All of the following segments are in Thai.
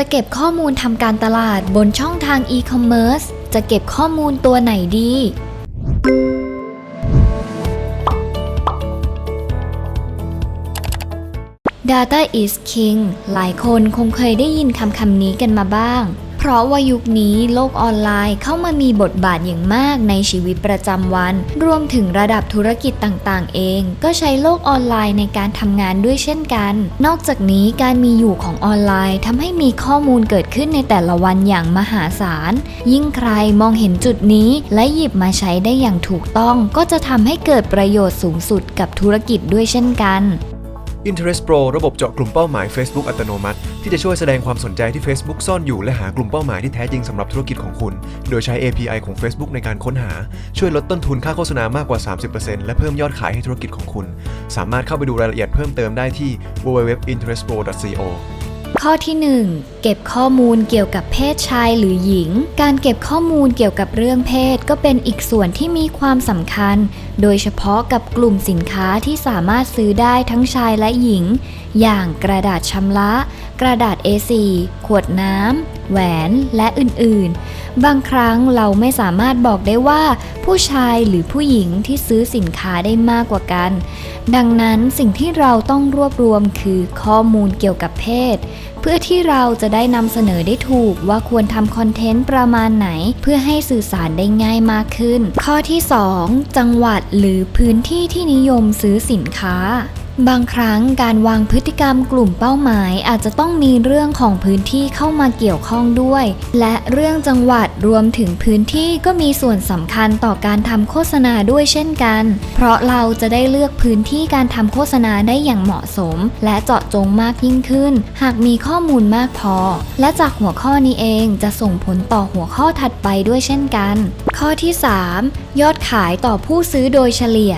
จะเก็บข้อมูลทำการตลาดบนช่องทางอีคอมเมิร์ซจะเก็บข้อมูลตัวไหนดี Data is king หลายคนคงเคยได้ยินคำคำนี้กันมาบ้าง ราะว่ายุคนี้โลกออนไลน์เข้ามามีบทบาทอย่างมากในชีวิตประจำวัน รวมถึงระดับธุรกิจต่างๆ เอง ก็ใช้โลกออนไลน์ในการทำงานด้วยเช่นกัน นอกจากนี้การมีอยู่ของออนไลน์ทำให้มีข้อมูลเกิดขึ้นในแต่ละวันอย่างมหาศาล ยิ่งใครมองเห็นจุดนี้และหยิบมาใช้ได้อย่างถูกต้อง ก็จะทำให้เกิดประโยชน์สูงสุดกับธุรกิจด้วยเช่นกัน Interest Pro ระบบเจาะกลุ่มเป้าหมาย Facebook อัตโนมัติ ที่จะช่วยแสดงความสนใจที่ Facebook ซ่อนอยู่และหากลุ่มเป้าหมายที่แท้จริงสำหรับธุรกิจของคุณ โดยใช้ API ของ Facebook ในการค้นหา ช่วยลดต้นทุนค่าโฆษณามากกว่า 30%และเพิ่มยอดขายให้ธุรกิจของคุณ สามารถเข้าไปดูรายละเอียดเพิ่มเติมได้ที่ www.interestpro.co ข้อที่ 1 เก็บข้อมูลเกี่ยวกับเพศชายหรือหญิง การเก็บข้อมูลเกี่ยวกับเรื่องเพศก็เป็นอีกส่วนที่มีความสำคัญ โดยเฉพาะกับกลุ่มสินค้าที่สามารถซื้อได้ทั้งชายและหญิง อย่างกระดาษชำระ กระดาษ A4 ขวดน้ำแหวนและอื่นๆ บางครั้งเราไม่สามารถบอกได้ว่า ผู้ชายหรือผู้หญิงที่ซื้อสินค้าได้มากกว่ากัน ดังนั้นสิ่งที่เราต้องรวบรวมคือข้อมูลเกี่ยวกับเพศเพื่อที่เราจะได้นำเสนอได้ถูกว่าควรทำคอนเทนต์ประมาณไหน เพื่อให้สื่อสารได้ง่ายมากขึ้น ข้อที่ 2 จังหวัดหรือพื้นที่ที่นิยมซื้อสินค้า บางครั้งการวางพฤติกรรมกลุ่มเป้าหมายอาจจะต้องมีเรื่องของพื้นที่เข้ามาเกี่ยวข้องด้วย และเรื่องจังหวัดรวมถึงพื้นที่ก็มีส่วนสำคัญต่อการทำโฆษณาด้วยเช่นกัน เพราะเราจะได้เลือกพื้นที่การทำโฆษณาได้อย่างเหมาะสม และเจาะจงมากยิ่งขึ้น หากมีข้อมูลมากพอ และจากหัวข้อนี้เองจะส่งผลต่อหัวข้อถัดไปด้วยเช่นกัน ข้อที่ 3 ยอดขายต่อผู้ซื้อโดยเฉลี่ย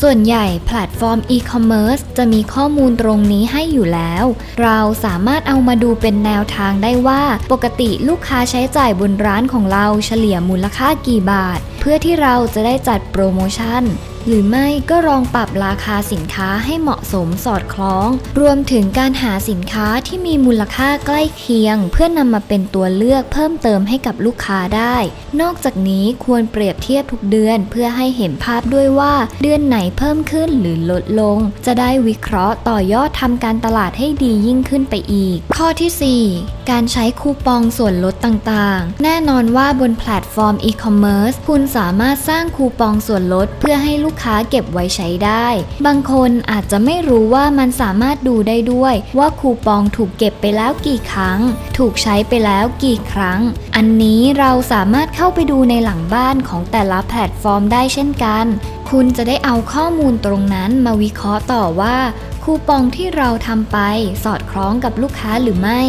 ส่วนใหญ่แพลตฟอร์มอีคอมเมิร์ซจะมีข้อมูลตรงนี้ให้อยู่แล้ว เราสามารถเอามาดูเป็นแนวทางได้ว่า ปกติลูกค้าใช้จ่ายบนร้านของเราเฉลี่ยมูลค่ากี่บาท เพื่อที่เราจะได้จัดโปรโมชั่น หรือไม่ก็ลองปรับราคาสินค้าให้เหมาะสมสอดคล้อง รวมถึงการหาสินค้าที่มีมูลค่าใกล้เคียง เพื่อนำมาเป็นตัวเลือกเพิ่มเติมให้กับลูกค้าได้ นอกจากนี้ควรเปรียบเทียบทุกเดือนเพื่อให้เห็นภาพด้วยว่าเดือนไหนเพิ่มขึ้นหรือลดลง จะได้วิเคราะห์ต่อยอดทำการตลาดให้ดียิ่งขึ้นไปอีก ข้อที่ 4 การใช้คูปองส่วนลดต่างๆ แน่นอนว่าบนแพลตฟอร์มอีคอมเมิร์ซคุณสามารถสร้างคูปองส่วนลดเพื่อให้ลูกค้าเก็บไว้ใช้ได้ บางคนอาจจะไม่รู้ว่ามันสามารถดูได้ด้วย ว่าคูปองถูกเก็บไปแล้วกี่ครั้ง ถูกใช้ไปแล้วกี่ครั้ง อันนี้เราสามารถเข้าไปดูในหลังบ้านของแต่ละแพลตฟอร์มได้เช่นกัน คุณจะได้เอาข้อมูลตรงนั้นมาวิเคราะห์ต่อว่าคูปองที่เราทำไปสอดคล้องกับลูกค้าหรือไม่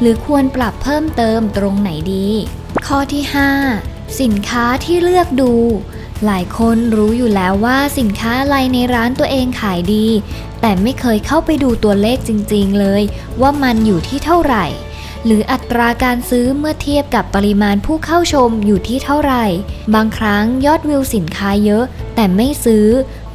หรือควรปรับเพิ่มเติมตรงไหนดี ข้อที่ 5 สินค้าที่เลือกดู หลายคนรู้อยู่แล้วว่าสินค้าอะไรในร้านตัวเองขายดี แต่ไม่เคยเข้าไปดูตัวเลขจริงๆเลย ว่ามันอยู่ที่เท่าไหร่ หรืออัตราการซื้อเมื่อเทียบกับปริมาณผู้เข้าชมอยู่ที่เท่าไหร่ บางครั้งยอดวิวสินค้าเยอะแต่ไม่ซื้อ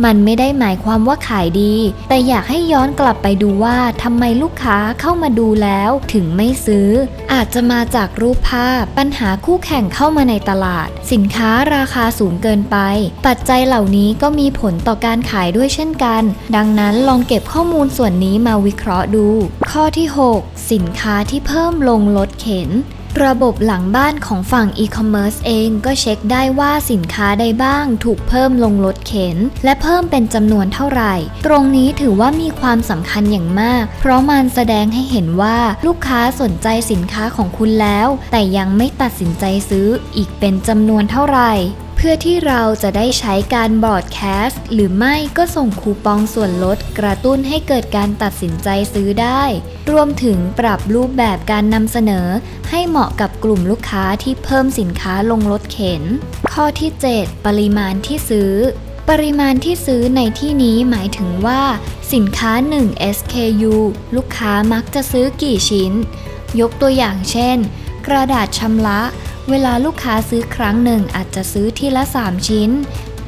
มันไม่ได้หมายความว่าขายดี แต่อยากให้ย้อนกลับไปดูว่าทำไมลูกค้าเข้ามาดูแล้วถึงไม่ซื้อ อาจจะมาจากรูปภาพ ปัญหาคู่แข่งเข้ามาในตลาด สินค้าราคาสูงเกินไป ปัจจัยเหล่านี้ก็มีผลต่อการขายด้วยเช่นกัน ดังนั้นลองเก็บข้อมูลส่วนนี้มาวิเคราะห์ดู ข้อที่ 6 สินค้าที่เพิ่มลงลดเข็น ระบบหลังบ้านของฝั่งอีคอมเมิร์ซเองก็เช็คได้ว่าสินค้าใดบ้างถูกเพิ่มลงลดเข็น และเพิ่มเป็นจำนวนเท่าไหร่ ตรงนี้ถือว่ามีความสำคัญอย่างมาก เพราะมันแสดงให้เห็นว่าลูกค้าสนใจสินค้าของคุณแล้ว แต่ยังไม่ตัดสินใจซื้ออีกเป็นจำนวนเท่าไหร่ เพื่อที่เราจะได้ใช้การบอร์ดแคสต์หรือไม่ก็ส่งคูปองส่วนลดกระตุ้นให้เกิดการตัดสินใจซื้อได้ รวมถึงปรับรูปแบบการนำเสนอ ให้เหมาะกับกลุ่มลูกค้าที่เพิ่มสินค้าลงลดเข็น ข้อที่ 7 ปริมาณที่ซื้อ ปริมาณที่ซื้อในที่นี้หมายถึงว่า สินค้า 1 SKU ลูกค้ามักจะซื้อกี่ชิ้น ยกตัวอย่างเช่น กระดาษชำระ เวลาลูกค้าซื้อครั้งหนึ่งอาจจะซื้อทีละ 3 ชิ้น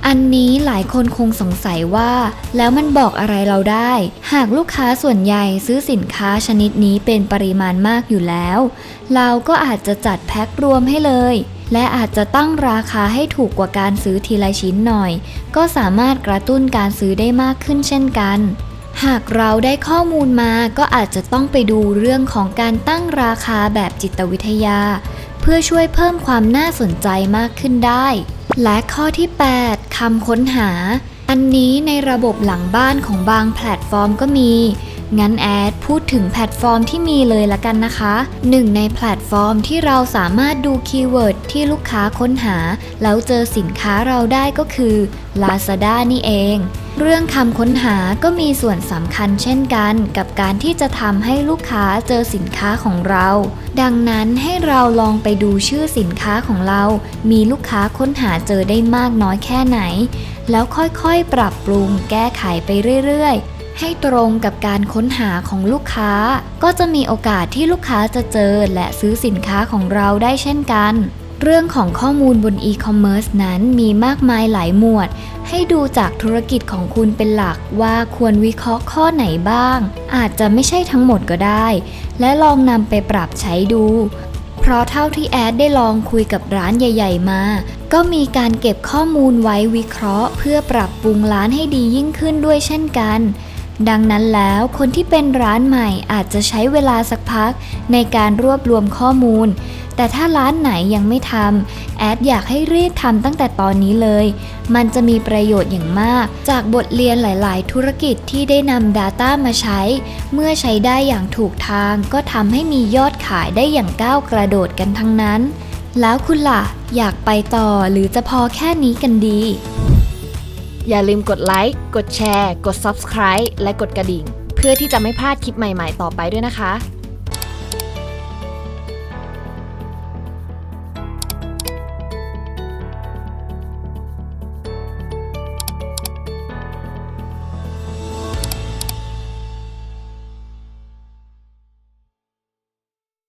อันนี้หลายคนคงสงสัยว่า แล้วมันบอกอะไรเราได้ หากลูกค้าส่วนใหญ่ซื้อสินค้าชนิดนี้เป็นปริมาณมากอยู่แล้ว เราก็อาจจะจัดแพ็ครวมให้เลย และอาจจะตั้งราคาให้ถูกกว่าการซื้อทีละชิ้นหน่อย ก็สามารถกระตุ้นการซื้อได้มากขึ้นเช่นกันหากเราได้ข้อมูลมาก็อาจจะต้องไปดูเรื่องของการตั้งราคาแบบจิตวิทยา เพื่อช่วยเพิ่มความน่าสนใจมากขึ้นได้ และข้อที่ 8คำค้นหา อันนี้ในระบบหลังบ้านของบางแพลตฟอร์มก็มี งั้นแอดพูดถึงแพลตฟอร์มที่มีเลยละกันนะคะหนึ่งในแพลตฟอร์มที่เราสามารถดูคีย์เวิร์ดที่ลูกค้าค้นหา แล้วเจอสินค้าเราได้ก็คือ Lazada นี่เอง เรื่องคำค้นหาก็มีส่วนสำคัญเช่นกันกับการที่จะทำให้ลูกค้าเจอสินค้าของเรา ดังนั้นให้เราลองไปดูชื่อสินค้าของเรา มีลูกค้าค้นหาเจอได้มากน้อยแค่ไหน แล้วค่อยๆปรับปรุงแก้ไขไปเรื่อยๆ ให้ตรงกับการค้นหาของลูกค้า ก็จะมีโอกาสที่ลูกค้าจะเจอและซื้อสินค้าของเราได้เช่นกัน เรื่องของข้อมูลบนอีคอมเมิร์ซนั้นมีมากมายหลายหมวด ให้ดูจากธุรกิจของคุณเป็นหลักว่าควรวิเคราะห์ข้อไหนบ้าง อาจจะไม่ใช่ทั้งหมดก็ได้ และลองนำไปปรับใช้ดู เพราะเท่าที่แอดได้ลองคุยกับร้านใหญ่ ๆ มา ก็มีการเก็บข้อมูลไว้วิเคราะห์ เพื่อปรับปรุงร้านให้ดียิ่งขึ้นด้วยเช่นกันดังนั้นแล้วคนที่เป็นร้านใหม่อาจจะใช้เวลาสักพักในการรวบรวมข้อมูล แต่ถ้าร้านไหนยังไม่ทำแอดอยากให้รีบทำตั้งแต่ตอนนี้เลย มันจะมีประโยชน์อย่างมาก จากบทเรียนหลาย ๆ ธุรกิจที่ได้นำ Data มาใช้ เมื่อใช้ได้อย่างถูกทาง ก็ทำให้มียอดขายได้อย่างก้าวกระโดดกันทั้งนั้น แล้วคุณล่ะ อยากไปต่อหรือจะพอแค่นี้กันดี อย่าลืมกดไลค์ กดแชร์ กด Subscribe และกดกระดิ่ง เพื่อที่จะไม่พลาดคลิปใหม่ ๆ ต่อไปด้วยนะคะ